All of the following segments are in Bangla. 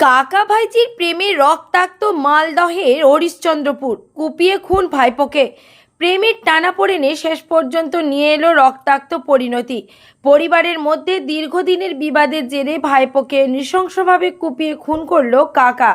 কাকা ভাইজির প্রেমে রক্তাক্ত মালদহের হরিশ্চন্দ্রপুর, কুপিয়ে খুন ভাইপোকে। প্রেমের টানাপোড়েনে শেষ পর্যন্ত নিয়ে এলো রক্তাক্ত পরিণতি। পরিবারের মধ্যে দীর্ঘদিনের বিবাদের জেরে ভাইপোকে নৃশংসভাবে কুপিয়ে খুন করল কাকা।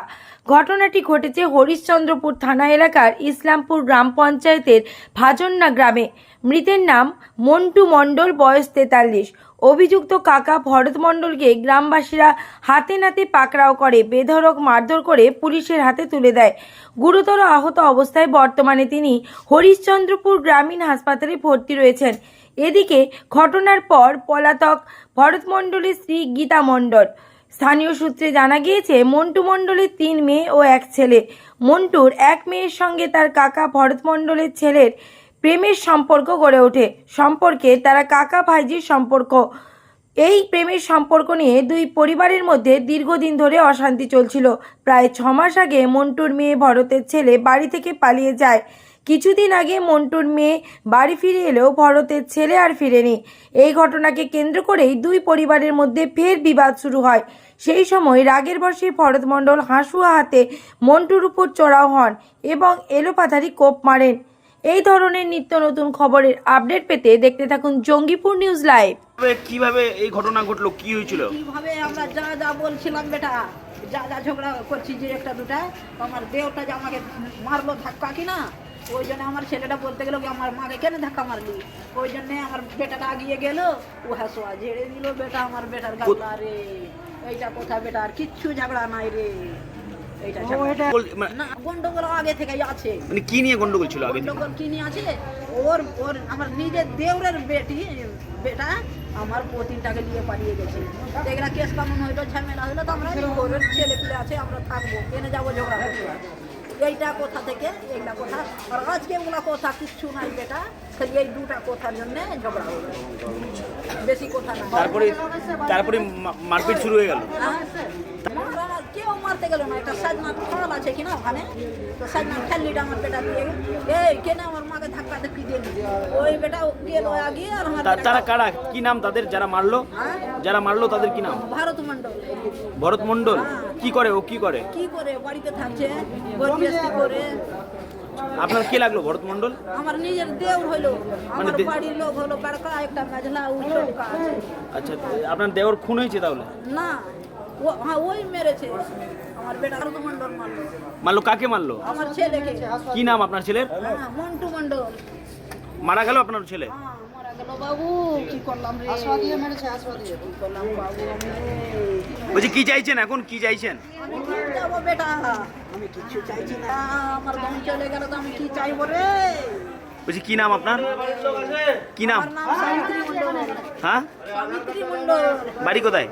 ঘটনাটি ঘটেছে হরিশ্চন্দ্রপুর থানা এলাকার ইসলামপুর গ্রাম পঞ্চায়েতের ভাজন্না গ্রামে। মৃতের নাম মন্টু মণ্ডল, বয়স তেতাল্লিশ। অভিযুক্ত কাকা ভরত মণ্ডলকে গ্রামবাসীরা হাতে নাতে পাকড়াও করে, বেধড়ক মারধর করে পুলিশের হাতে তুলে দেয়। গুরুতর আহত অবস্থায় বর্তমানে তিনি হরিশ্চন্দ্রপুর গ্রামীণ হাসপাতালে ভর্তি রয়েছেন। এদিকে ঘটনার পর পলাতক ভরত মণ্ডলের স্ত্রী গীতা মণ্ডল। স্থানীয় সূত্রে জানা গিয়েছে, মন্টু মণ্ডলের তিন মেয়ে ও এক ছেলে। মন্টুর এক মেয়ের সঙ্গে তার কাকা ভরত মণ্ডলের ছেলের প্রেমের সম্পর্ক গড়ে ওঠে। সম্পর্কে তারা কাকা ভাইজির সম্পর্ক। এই প্রেমের সম্পর্ক নিয়ে দুই পরিবারের মধ্যে দীর্ঘদিন ধরে অশান্তি চলছিল। প্রায় ছ মাস আগে মন্টুর মেয়ে ভরতের ছেলে বাড়ি থেকে পালিয়ে যায়। কিছুদিন আগে মন্টুর মেয়ে বাড়ি ফিরে এলেও ভরতের ছেলে আর ফিরেনি। এই ঘটনাকে কেন্দ্র করেই দুই পরিবারের মধ্যে ফের বিবাদ শুরু হয়। সেই সময় রাগের বশে ভরত মণ্ডল হাসুয়া হাতে মন্টুর উপর চড়াও হন এবং এলোপাথারি কোপ মারেন। এই ধরনের নিত্য নতুন খবরের আপডেট পেতে দেখতে থাকুন জঙ্গিপুর নিউজ লাইভ। কীভাবে এই ঘটনা ঘটলো? কি হয়েছিল? কীভাবে আমরা যা যা বলছিলাম বেটা যা যা ঝগড়া করছি যে একটা দুটা আমার দেওটা যে আমাকে মারলো ধাক্কা কি না ওই জন্য আমার ছেলেটা বলতে গেলো কি আমার মাকে কেন ধাক্কা মারলি? ওই জন্য আমার বেটাটা আগিয়ে গেল ও হাসোয়া ঝেড়ে দিল বেটা আমার বেটার গালা রে এইটা কোথা বেটা আর কিচ্ছু ঝগড়া নাই রে। মানে- না গন্ডগোল আগে থেকেই আছে। মানে কি নিয়ে গন্ডগোল ছিল আগে গন্ডগোল কি নিয়ে আছে? ওর ওর আমার নিজের দেওরের বেটি বেটা আমার পতিনটাকে নিয়ে পালিয়ে গেছে। এগুলা কেস কানুন হইল ঝামেলা হইল তো আমরা ওর ছেলে পিলে আছে আমরা থাকব কেনে যাব ঝগড়া করতে? এইটা কোথা থেকে এইটা কথা। আর আজকে ওগুলা কথা কিচ্ছু নাই বেটা খালি এই দুটা কথার জন্য ঝগড়া হলো। বেশি কথা না। তারপরে তারপরে মারপিট শুরু হয়ে গেল। মারা গেল না একটা সাজনাথ খাল আছে কিনা ওখানে? তো খেললিটা আমার বেটা দিয়ে এই কেন আমার মাকে ধাক্কা ধাক্কি দিয়ে ওই বেটা গেল আগে আর আমার তারা কারা? কি নাম তাদের? যারা মারলো? হ্যাঁ? যারা মারলো তাদের কি নাম? ভারত মন্ডল ভরত মণ্ডল? কি করে ও? কি করে? কি করে? বাড়িতে থাকছে করে। আপনার কি লাগল ভরত মণ্ডল? আমার নিজের দেওর হইল। আমার দে- বাড়ির লোক হলো বড়কা একটা মেঝলা উচকা আছে আচ্ছা আপনার দেওর খুন হয়েছে তাহলে? না। হ্যাঁ ওই মেরেছে। আমার বেটা মন্ডল মারলো। মারলো কাকে মারলো? আমার ছেলেকে। কি নাম আপনার ছেলের? হ্যাঁ মন্টু মন্ডল মারা গেল আপনার ছেলে? হ্যাঁ, বাবু। কি করলাম রে? মেরেছে কি করলাম বাবু বলছি কি চাইছেন এখন? কি চাইছেন? আমি কি যাব বেটা? আমি কিচ্ছু চাইছি না। আমার বোন চলে গেল তো আমি কি চাইব রে? বলছি কি নাম আপনার? কি নাম? হ্যাঁ? বাড়ি কোথায়?